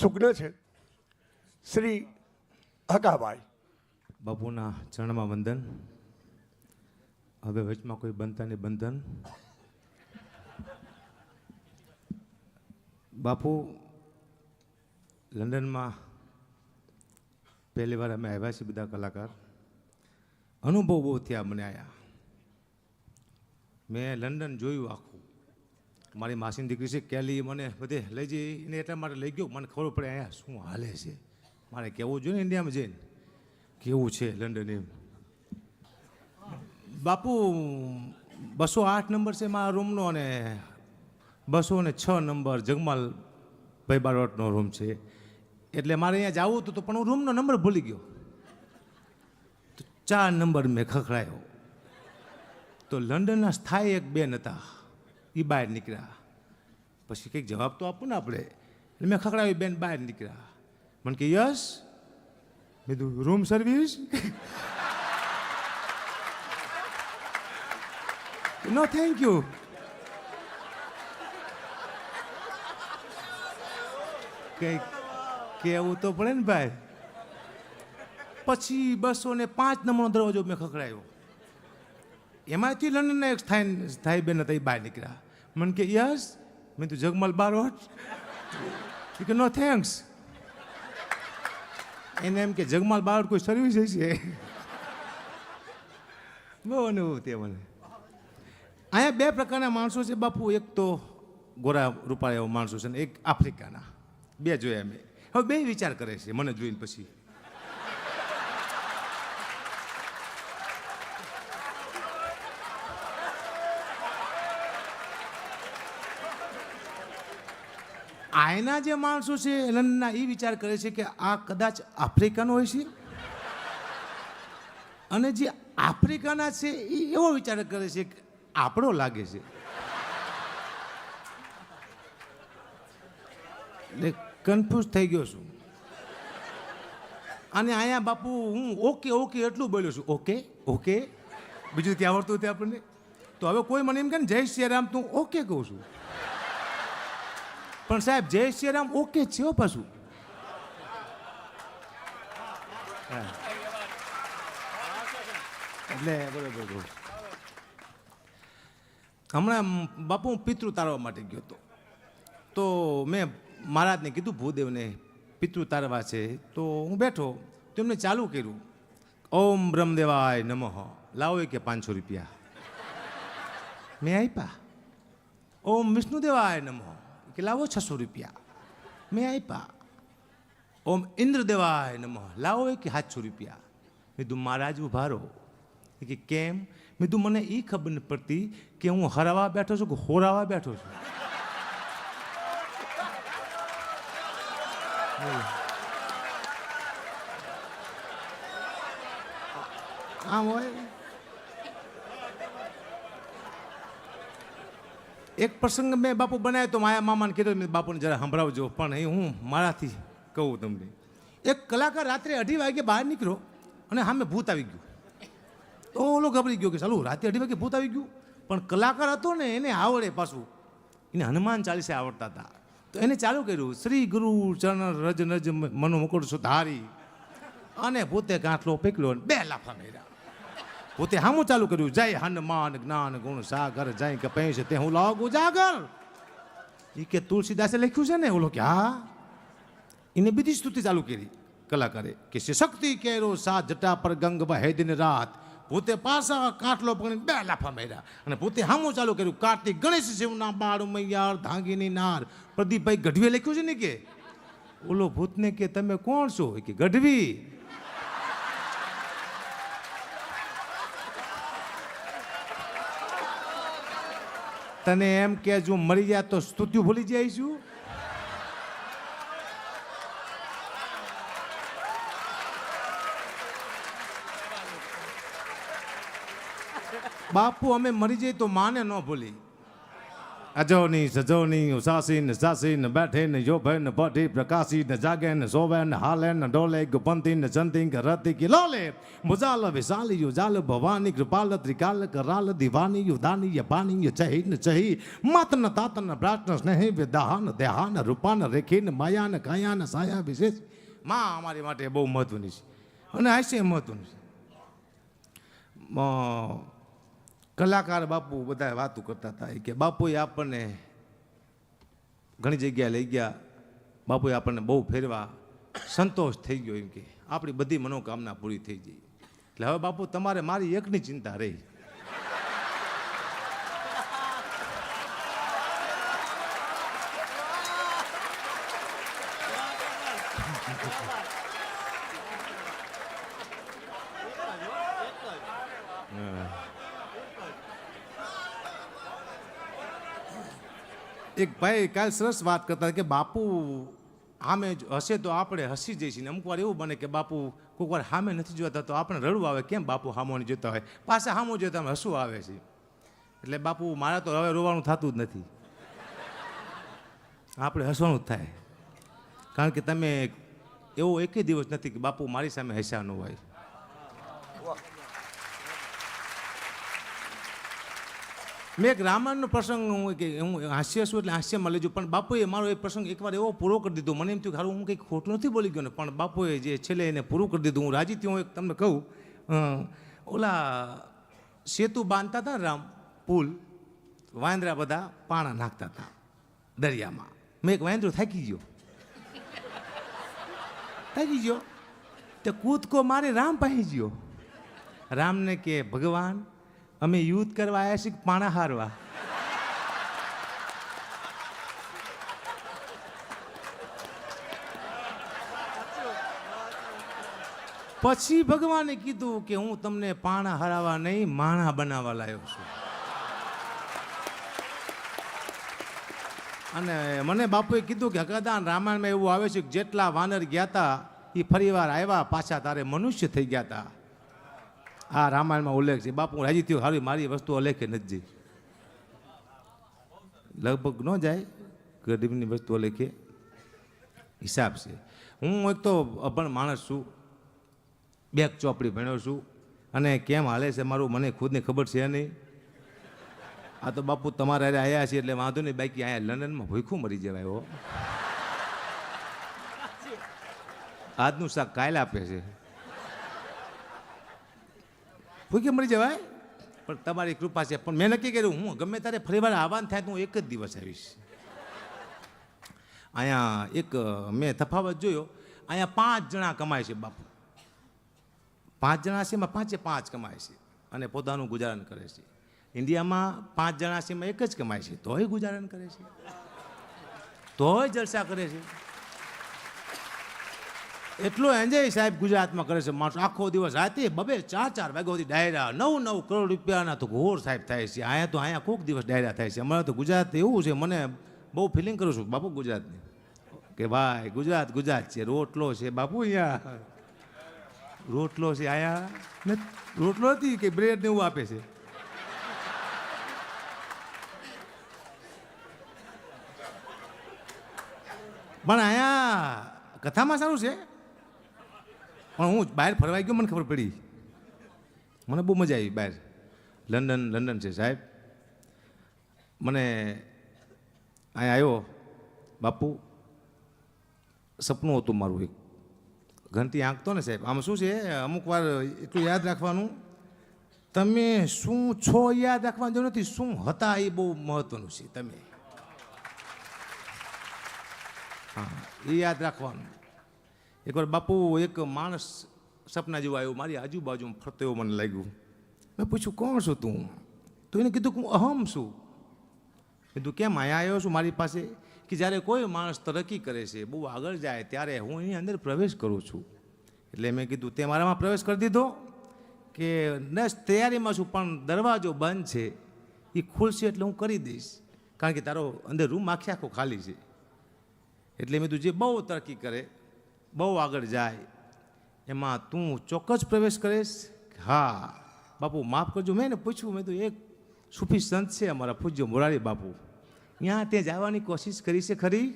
સુગ્ન છે. શ્રી હકાભાઈ. બાપુના ચરણમાં વંદન. હવે વચમાં કોઈ બનતા નહીં બંધન. બાપુ, લંડનમાં પહેલી વાર અમે આવ્યા છીએ બધા કલાકાર. અનુભવ બહુ થયા મને આયા. મેં લંડન જોયું આખું. મારી માસીની દીકરી છે, કેલી, મને બધે લઈ જઈ, એને એટલા માટે લઈ ગયો. મને ખબર પડે અહીંયા શું હાલે છે. મારે કહેવું જોઈએ ને ઇન્ડિયામાં જઈને? કેવું છે લંડન એમ? બાપુ, બસો આઠ નંબર છે મારા રૂમનો અને બસો ને છ નંબર જગમાલ ભાઈ બારોટનો રૂમ છે. એટલે મારે અહીંયા જવું હતું તો પણ હું રૂમનો નંબર ભૂલી ગયો. તો ચાર નંબર મેં ખખડાયો. તો લંડનના સ્થાયી એક બેન હતા. એ બહાર નીકળ્યા. પછી કંઈક જવાબ તો આપો ને આપણે. એટલે મેં ખખડાવી બેન, બહાર નીકળ્યા. મને કે યસ મેં કીધું room service no thank you કંઈક કહેવું તો પડે ને ભાઈ. પછી બસો ને પાંચ નંબરનો દરવાજો મેં ખખડાયો એમાંથી લંડનના એક સ્થાયી સ્થાયી બેન હતા, એ બહાર નીકળ્યા. મને કે, યસ. મેં તું જગમલ બારોટ એ કે, નો થેન્ક્સ. એને એમ કે, જગમાલ બારોટ કોઈ સર્વિસ હશે? બહુ તે મને. અહીંયા બે પ્રકારના માણસો છે. બાપુ એક તો ગોરા રૂપાળા એવા માણસો છે ને એક આફ્રિકાના. બે જોયા મેં. હવે બે વિચાર કરે છે, મને જોઈને પછી. આયના જે માણસો છે લંડનના એ વિચાર કરે છે કે આ કદાચ આફ્રિકાનો હોય છે. અને જે આફ્રિકાના છે એ એવો વિચાર કરે છે કે આપણો લાગે છે. એટલે કન્ફ્યુઝ થઈ ગયો છું. અને અહીંયા બાપુ, હું ઓકે ઓકે એટલું બોલ્યો છું. Okay okay. બીજું ત્યાં આવડતું હતું આપણને. તો હવે કોઈ મને એમ ને, જય શ્રી રામ તું ઓકે કહું છું. પણ સાહેબ જય શ્રી રામ ઓકે છે પાછું. એટલે બરોબર બરોબર હમણાં બાપુ હું પિતૃ તારવા માટે ગયો હતો. તો મેં મહારાજને કીધું ભૂદેવને પિતૃ તારવા છે. તો હું બેઠો તો એમને ચાલુ કર્યું. ઓમ બ્રહ્મદેવાય નમઃ. લાવો કે પાંચસો રૂપિયા. મેં આપ્યા. ઓમ વિષ્ણુદેવાય નમઃ. કે લાવો છસો રૂપિયા. મેં આપ્યા ઓમ ઇન્દ્રદેવાય નમઃ. લાવો કે સાતસો રૂપિયા. મેં તું મહારાજ ઊભા રહો. કે, કેમ? મેં તું મને એ ખબર નથી પડતી કે હું હરાવા બેઠો છું કે હોરાવા બેઠો છું. આમ હોય? એક પ્રસંગ મેં બાપુ બનાવ્યો તો માયા મામાને કીધું, મેં બાપુને જરા સંભળાવજો, પણ એ હું મારાથી કહું તમને. એક કલાકાર રાત્રે અઢી વાગે બહાર નીકળ્યો અને સામે ભૂત આવી ગયું. તો ઓલો ગભરી ગયો કે, ચાલુ, રાતે અઢી વાગે ભૂત આવી ગયું. પણ કલાકાર હતો ને, એને આવડે પાછું. એને હનુમાન ચાલીસે આવડતા હતા. તો એને ચાલુ કર્યું, શ્રી ગુરુ ચરણ રજ નજ મનો મુકુટ સુધારી. અને ભૂતે ગાંઠલો પેકલો બે લાફા મેર્યા. પોતે હામું ચાલુ કર્યું? જય હનુમાન, જ્ઞાન, ગુણ, સાગર, જય કે પૈસ તે હું લાવ ઉજાગર. એ કે તુલસીદાસે લખ્યું છે ને, ઓલો કે, હા. એને બીજી સ્તુતિ ચાલુ કરી, કલાકારે, કે શક્તિ કેરો સાત જટા પર ગંગ વહે દિન રાત. પોતે પાસા કાટલો પકડીને બે લાફા માર્યા. અને પોતે હામું ચાલુ કર્યું, કાર્તિક ગણેશ શિવના બાળ મૈયાર ધાંગીની નાર. પ્રદીપભાઈ ગઢવીએ લખ્યું છે ને કે, ઓલો ભૂતને કે, તમે કોણ છો? કે, ગઢવી. તને એમ કે જો મરી જાય તો સ્તુતિ ભૂલી જઈશું બાપુ, અમે મરી જઈએ તો માને ન ભૂલી. અજોની, સજોની, ઉસાસી ન સાસી ન બેઠે ન યોભે ન પઠી પ્રકાશી ન જાગે ન સોવે ન હાલે ન ડોલે ગુપંતી ન જંતી કે રતી લોલે મુજાલ, વિશાલી, યુજાલ, ભવાની, કૃપાલ, ત્રિકાલ, કરાલ, દિવાની, યુદાની યપાની ચહી ને ચહી માતન, તાતન પ્રાર્થન સ્નેહી, વિદાહન, દેહાન, રૂપાન, રેખીન, માયાન, કાયાન, સાયા, વિશેષ. માં અમારી માટે બહુ મહત્વની છે. અને હાસ્ય મહત્વનું છે. કલાકાર બાપુ બધા વાતો કરતા હતા. કે, બાપુએ આપણને ઘણી જગ્યાએ લઈ ગયા. બાપુએ આપણને બહુ ફેરવા. સંતોષ થઈ ગયો. એમ કે, આપણી બધી મનોકામના પૂરી થઈ ગઈ. એટલે હવે બાપુ, તમારે મારી એકની ચિંતા રહી. એક ભાઈ કાલ સરસ વાત કરતા કે બાપુ જ હશે તો આપણે હસી જઈશું. ને અમુક વાર એવું બને કે બાપુ કોઈક વાર સામે નથી જોતા તો આપણે રડવું આવે. કેમ બાપુ સામો જોતા હોય? પાછા સામો જોતા અમે હસવું આવે છે. એટલે બાપુ, મારા તો હવે રોવાનું થતું જ નથી. આપણે હસવાનું જ થાય. કારણ કે તમે એવો એકે દિવસ નથી કે બાપુ મારી સામે હસ્યા હોય. મેં એક રામાયણનો પ્રસંગ હું કે હું હાસ્ય છું એટલે હાસ્યમાં લેજો પણ બાપુએ મારો એ પ્રસંગ એકવાર એવો પૂરો કરી દીધો. મને એમ થયું હારું, હું કંઈક ખોટું નથી બોલી ગયો ને, પણ બાપુએ જે છેલ્લે એને પૂરું કરી દીધું. હું રાજી થયો. એક તમને કહું ઓલા સેતુ બાંધતા હતા રામ, પુલ, વાંદરા બધા પાણા નાખતા હતા દરિયામાં. મેં એક વાંદરો થાકી ગયો. થાકી ગયો. તે કૂદકો મારે રામ પાસે ગયો. રામને કે ભગવાન અમે યુદ્ધ કરવા આવ્યા છીએ પાણા હારવા? પછી ભગવાને કીધું કે હું તમને પાણા હરાવા નહીં, માણા બનાવવા લાવ્યો છું. અને મને બાપુએ કીધું કે હકદાન રામાયણમાં એવું આવે છે કે જેટલા વાનર ગયા હતા એ ફરીવાર આવ્યા, પાછા તારે મનુષ્ય થઈ ગયા હતા આ રામાયણમાં ઉલ્લેખ છે. બાપુ રાજી થયો. સારી મારી વસ્તુ અલેખે નથી જઈ. લગભગ ન જાય ગરીબની વસ્તુઓ અલેખે હિસાબ છે. હું એક તો અભણ માણસ છું. બેક ચોપડી ભણ્યો છું. અને કેમ હાલે છે મારું મને ખુદને ખબર છે નહીં. આ તો બાપુ તમારા અરે આવ્યા છે એટલે વાંધો નહીં. બાકી અહીંયા લંડનમાં ભૂખું મરી જવાય એવો આજનું શાક કાયલ આપે છે. ભૂખે મરી જવાય? પણ તમારી કૃપા છે. પણ મેં નક્કી કર્યું, હું ગમે ત્યારે ફરીવાર આવવાનું થાય તો હું એક જ દિવસ આવીશ. અહીંયા એક મેં તફાવત જોયો. અહીંયા પાંચ જણા કમાય છે બાપુ. પાંચ જણા છે એમાં પાંચે પાંચ કમાય છે અને પોતાનું ગુજારણ કરે છે. ઇન્ડિયામાં પાંચ જણા છે એમાં એક જ કમાય છે. તોય ગુજારણ કરે છે. તોય જલસા કરે છે. એટલો એન્જોય સાહેબ ગુજરાતમાં કરે છે. માણસ આખો દિવસ રાતે બબે ચાર ચાર વાગ્યા સુધી ડાયરા, નવ નવ કરોડ રૂપિયાના તો ઘોર સાહેબ થાય છે. અહીંયા તો અહીંયા કોઈક દિવસ ડાયરા થાય છે. અમારે તો ગુજરાત એવું છે, મને બહુ ફિલિંગ કરું છું. બાપુ, ગુજરાતની. કે ભાઈ, ગુજરાત ગુજરાત છે. રોટલો છે. બાપુ, અહીંયા રોટલો છે ને રોટલો નથી કે બ્રેડ ને એવું આપે છે? પણ અહીંયા કથામાં સારું છે? પણ હું બહાર ફરવા ગયો, મને ખબર પડી. મને બહુ મજા આવી બહાર. લંડન લંડન છે સાહેબ. મને અહીંયા આવ્યો બાપુ. સપનું હતું મારું એક. ઘંટી આંકતો ને સાહેબ. આમ શું છે? અમુક વાર એટલું યાદ રાખવાનું. તમે શું છો યાદ રાખવાનું જરૂર નથી. શું હતા એ બહુ મહત્વનું છે. તમે. હા, એ યાદ રાખવાનું. એકવાર બાપુ એક માણસ સપના જેવું આવ્યું, મારી આજુબાજુમાં ફરતો એવું મને લાગ્યું. મેં પૂછ્યું, કોણ છું તું? તો એને કીધું કે હું અહમ છું. કીધું, કેમ અહીંયા આવ્યો છું મારી પાસે? કે જ્યારે કોઈ માણસ તરક્કી કરે છે, બહુ આગળ જાય, ત્યારે હું એની અંદર પ્રવેશ કરું છું. એટલે મેં કીધું, તે મારામાં પ્રવેશ કરી દીધો? કે નસ તૈયારીમાં છું, પણ દરવાજો બંધ છે, એ ખુલશે એટલે હું કરી દઈશ. કારણ કે તારો અંદર રૂમ આખે આખો ખાલી છે. એટલે મેં તું જે બહુ તરક્કી કરે બહુ આગળ જાય, એમાં તું ચોક્કસ પ્રવેશ કરીશ? હા. બાપુ, માફ કરજો, મેં એને પૂછ્યું, મેં તો એક સુફી સંત છે અમારા પૂજ્ય મોરારી બાપુ. ત્યાં તે જવાની કોશિશ કરી છે ખરી?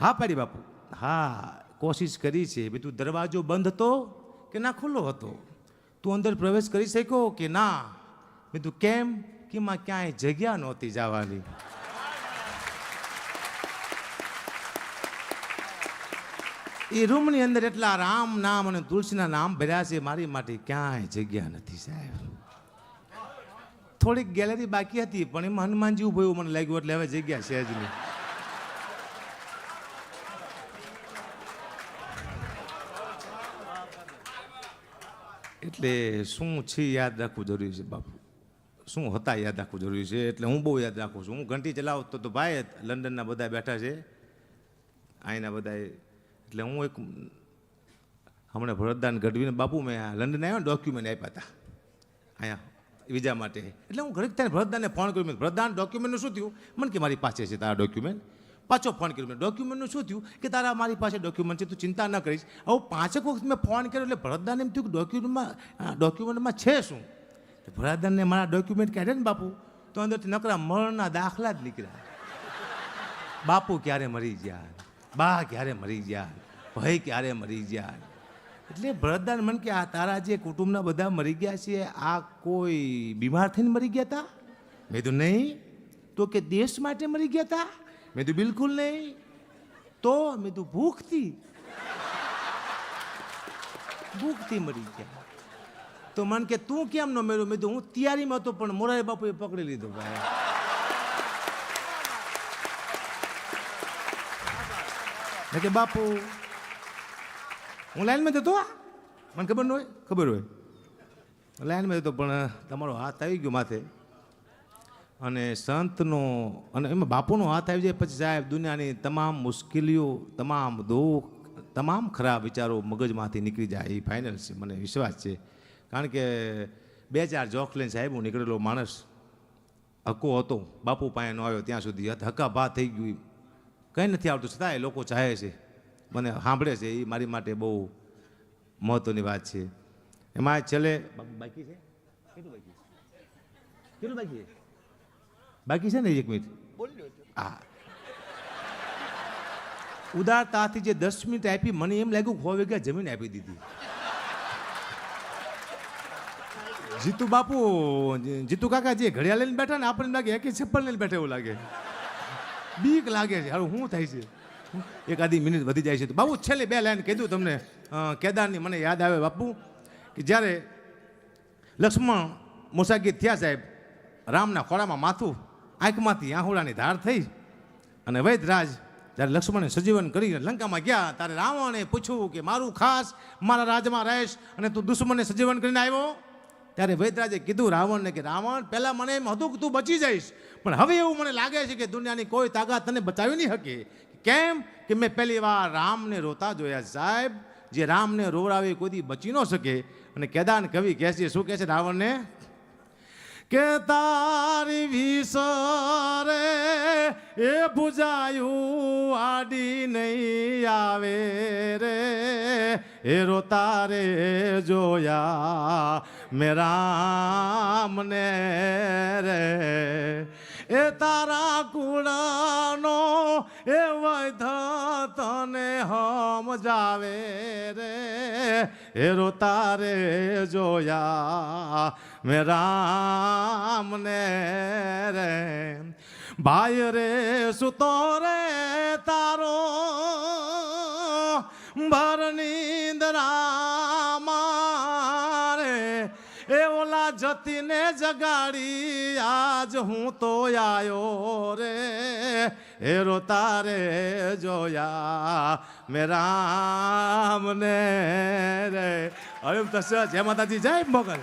હા, પાડી બાપુ. હા, કોશિશ કરી છે. બે તું દરવાજો બંધ હતો કે ના ખુલ્લો હતો? તું અંદર પ્રવેશ કરી શક્યો કે ના? મેં તું કેમ? કે માં ક્યાંય જગ્યા નહોતી જવાની. એ રૂમની અંદર એટલા રામ નામ અને તુલસીના નામ ભર્યા છે, મારી માટે ક્યાંય જગ્યા નથી સાહેબ. થોડીક ગેલેરી બાકી હતી, પણ એમાં હનુમાનજી ઊભો મને લાગ્યું, એટલે હવે જગ્યા છે જ નહીં. એટલે શું છે યાદ રાખવું જરૂરી છે, બાપુ? શું હતા યાદ રાખવું જરૂરી છે? એટલે હું બહુ યાદ રાખું છું. હું ઘંટી ચલાવતો તો ભાઈ લંડનના બધા બેઠા છે. અહીંના બધા એટલે હું એક હમણાં ભરતદાન ગઢવીને બાપુ મેં લંડન આવ્યો ડોક્યુમેન્ટ આપ્યા હતા અહીંયા, વિઝા માટે. એટલે હું ઘરે ત્યાં ભરતદાનને ફોન કર્યો. મેં ભરતદાન ડોક્યુમેન્ટનું શું થયું? મને કે, મારી પાસે છે તારા ડોક્યુમેન્ટ પાછો ફોન કર્યો. મેં ડોક્યુમેન્ટનું શું થયું? કે, તારા, મારી પાસે ડોક્યુમેન્ટ છે, તું ચિંતા ન કરીશ. હવે પાંચેક વખત મેં ફોન કર્યો એટલે ભરતદાન એમ થયું કે ડોક્યુમેન્ટમાં ડોક્યુમેન્ટમાં છે શું? ભરતદાનને મારા ડોક્યુમેન્ટ કાઢે ને બાપુ, તો અંદરથી નકરા મરણના દાખલા જ નીકળ્યા. બાપુ ક્યારે મરી ગયા? બા ક્યારે મરી ગયા? ભાઈ ક્યારે મરી ગયા એટલે ભરતદાન મન કે, આ તારા જે કુટુંબના બધા મરી ગયા છે, આ કોઈ બીમાર થઈને મરી ગયા હતા મેં તો નહીં. તો કે દેશ માટે મરી ગયા હતા મેં તો બિલકુલ નહીં. તો મેં તો ભૂખથી. ભૂખથી મરી ગયા. તો મન કે, તું કેમ ન મેળ્યો મેં તો હું તૈયારીમાં હતો, પણ મોરારી બાપુએ પકડી લીધો, ભાઈ. મેં કે, બાપુ હું લાઈનમાં જતો? મને ખબર ન હોય? ખબર હોય. લાઈનમાં જતો પણ તમારો હાથ આવી ગયો માથે. અને સંતનો, અને એમાં બાપુનો હાથ આવી જાય પછી સાહેબ, દુનિયાની તમામ મુશ્કેલીઓ, તમામ દુઃખ, તમામ ખરાબ વિચારો મગજમાંથી નીકળી જાય. એ ફાઇનલ છે. મને વિશ્વાસ છે. કારણ કે બે ચાર જોખ લઈને સાહેબ, હું નીકળેલો માણસ હક્કો હતો. બાપુ પાસે ન આવ્યો ત્યાં સુધી. હક્કા ભા થઈ ગયું. કંઈ નથી આવતું. છતાંય લોકો ચાહે છે. મને સાંભળે છે એ મારી માટે બહુ મહત્વની વાત છે. એમાં છેલ્લે બાકી છે? કેટલું બાકી છે? કેટલું બાકી છે? બાકી છે ને એક મિનિટ? હા. ઉદારતાથી જે દસ મિનિટ આપી મને એમ લાગ્યું સો વીઘા જમીન આપી દીધી. જીતુ બાપુ જીતુ કાકા જે ઘડિયાળ લઈને બેઠા ને આપણને લાગે એકે ચપ્પલ લઈને બેઠા એવું લાગે. બીક લાગે છે. હવે શું થાય છે? એક આધી મિનિટ વધી જાય છે. તો બાબુ, છેલ્લે બે લાઈન કીધું તમને. કેદારની મને યાદ આવે બાપુ, કે જ્યારે લક્ષ્મણ મુસાગીર થયા સાહેબ, રામના ખોળામાં માથું આંખમાંથી આહુડાની ધાર થઈ અને વૈદરાજ જ્યારે લક્ષ્મણે સજીવન કરીને લંકામાં ગયા, ત્યારે રાવણે પૂછ્યું કે મારું ખાસ મારા રાજમાં રહીશ અને તું દુશ્મનને સજીવન કરીને આવ્યો? ત્યારે વૈદરાજે કીધું રાવણને કે રાવણ, પહેલાં મને એમ હતું કે તું બચી જઈશ, પણ હવે એવું મને લાગે છે કે દુનિયાની કોઈ તાકાત તને બચાવી નહીં શકે. કેમ કે મેં પહેલી વાર રામને રોતા જોયા સાહેબ? જે રામને રોવડાવે કોઈ બચી ન શકે. અને કેદાન કવિ કહે છે, શું કહે છે રાવણને? કે તારી વિસરે એ ભૂજાયું આડી નહીં આવે રે. એ રોતારે જોયા મેં રામને રે. એ તારા કુળનો એ વૈધ તને સમજાવે રે. એ રોતારે જોયા મેં રામને રે. ભાઈ રે સુતો રે તારો? ભર નિંદરામાં જતીને જગાડી, આજ હું તો આયો રે. હેરો તારે જોયા મેં રામને રે. હવે તસ જય માતાજી, જય મોગલ.